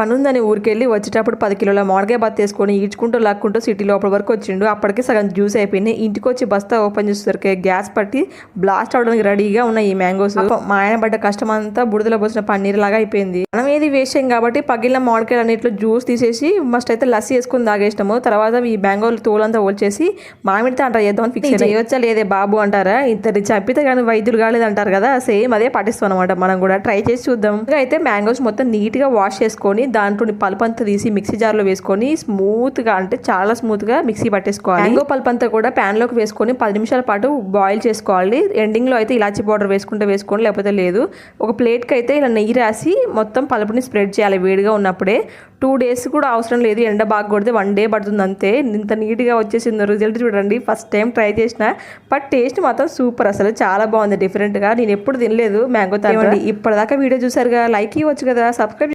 పనుందని ఊరికెళ్ళి వచ్చేటప్పుడు పది కిలోల మామిడికాయ బత్త వేసుకొని ఈడ్చుకుంటూ లాక్కుంటూ సిటీ లోపల వరకు వచ్చిండు. అప్పటికి సగం జ్యూస్ అయిపోయింది. ఇంటికి వచ్చి బస్తా ఓపెన్ చేసేసరికి గ్యాస్ పట్టి బ్లాస్ట్ అవడానికి రెడీగా ఉన్నాయి ఈ మ్యాంగోస్. మా ఆయన పడ్డ కష్టం అంతా బుడదలో పోసిన పన్నీర్ లాగా అయిపోయింది. మనం ఏది చేయం కాబట్టి పగిలిన మామిడికాయలు అన్నిట్లో జ్యూస్ తీసేసి మస్ట్ అయితే లస్సీ వేసుకుని తాగేసినాము. తర్వాత ఈ మ్యాంగోలు తోలంతా ఓల్చేసి మామిడితో అంటారు చేద్దామని ఫిక్స్ చేయొచ్చా లేదే బాబు అంటారా? ఇద్దరు చంపితే కానీ వైద్యులు కాలేదు అంటారు కదా. సేమ్ అదే పాటిస్తాం అనమాట మనం కూడా ట్రై చేసి చూద్దాం. అయితే మ్యాంగోస్ మొత్తం నీట్గా వాష్ చేసుకొని దాంట్లో పల్ప్ అంతా తీసి మిక్సీ జార్లో వేసుకొని స్మూత్గా అంటే చాలా స్మూత్గా మిక్సీ పట్టేసుకోవాలి. మ్యాంగో పల్ప్ అంతా కూడా ప్యాన్లోకి వేసుకొని పది నిమిషాల పాటు బాయిల్ చేసుకోవాలి. ఎండింగ్లో అయితే ఇలాచి పౌడర్ వేసుకుంటే వేసుకోండి లేకపోతే లేదు. ఒక ప్లేట్కి అయితే ఇలా నెయ్యి రాసి మొత్తం పలుపుని స్ప్రెడ్ చేయాలి వేడిగా ఉన్నప్పుడే. టూ డేస్ కూడా అవసరం లేదు ఎండ బాగా కొడితే వన్ డే పడుతుంది అంతే. ఇంత నీట్గా వచ్చేసింది రిజల్ట్ చూడండి ఫస్ట్ టైం ట్రై చేసిన. బట్ టేస్ట్ మాత్రం సూపర్ అసలు చాలా బాగుంది డిఫరెంట్గా. నేను ఎప్పుడు తినలేదు మ్యాంగో తాగండి ఇప్పటిదాకా వీడియో చూసారుగా లైక్ ఇవ్వచ్చు కదా సబ్స్క్రైబ్